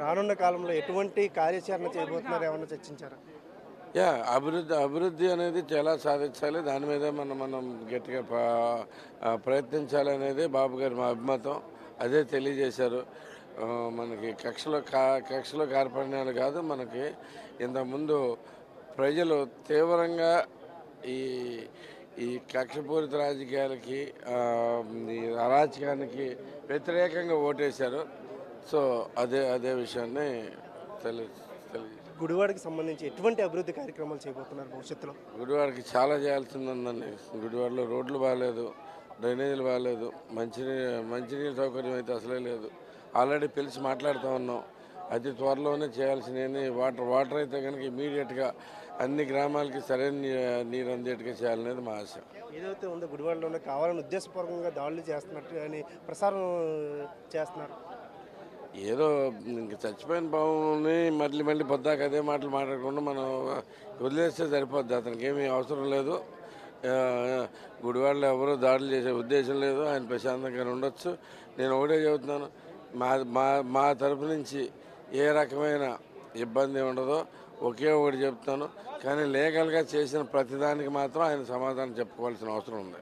రానున్న కాలంలో ఎటువంటి కార్యాచరణ చేయబోతున్నారు ఏమన్నా చర్చించారా? యా అభివృద్ధి అభివృద్ధి అనేది చాలా సాధించాలి. దాని మీద మనం మనం గట్టిగా ప్రయత్నించాలి అనేది బాబు గారి మా అభిమతం. అదే తెలియజేశారు. మనకి కక్షలో కా కక్షలో కార్పణ్యాలు కాదు మనకి ఇంతకుముందు ప్రజలు తీవ్రంగా ఈ ఈ కక్షపూరిత రాజకీయాలకి ఈ అరాచకానికి వ్యతిరేకంగా ఓటేశారు. సో అదే అదే విషయాన్ని తెలి గుడివాడకి సంబంధించి ఎటువంటి అభివృద్ధి కార్యక్రమాలు చేయబోతున్నారు భవిష్యత్తులో? గుడివాడకి చాలా చేయాల్సింది ఉందండి గుడివాడలో రోడ్లు బాగాలేదు డ్రైనేజీలు బాగాలేదు మంచినీరు మంచినీరు సౌకర్యం అయితే అసలే లేదు. ఆల్రెడీ పిలిచి మాట్లాడుతూ ఉన్నాం. అతి త్వరలోనే చేయాల్సిన వాటర్ వాటర్ అయితే కనుక ఇమీడియట్గా అన్ని గ్రామాలకి సరైన నీరు అందేట్టుగా చేయాలనేది మా ఆశ. ఏదైతే ఉందో గుడివాడలోనే కావాలని ఉద్దేశపూర్వకంగా దాడులు చేస్తున్నట్టు అని ప్రసారం చేస్తున్నారు. ఏదో ఇంక చచ్చిపోయిన పాముని మళ్ళీ మళ్ళీ పొద్దాక అదే మాటలు మాట్లాడకుండా మనం వదిలేస్తే సరిపోద్ది. అతనికి ఏమీ అవసరం లేదు. గుడివాళ్ళు గుడివాడలో ఎవరూ దాడులు చేసే ఉద్దేశం లేదు. ఆయన ప్రశాంతంగా ఉండొచ్చు. నేను ఒకటే చెబుతున్నాను. మా మా మా తరపు నుంచి ఏ రకమైన ఇబ్బంది ఉండదో ఒకే ఒకటి చెప్తాను. కానీ లీగల్గా చేసిన ప్రతిదానికి మాత్రం ఆయన సమాధానం చెప్పుకోవాల్సిన అవసరం ఉంది.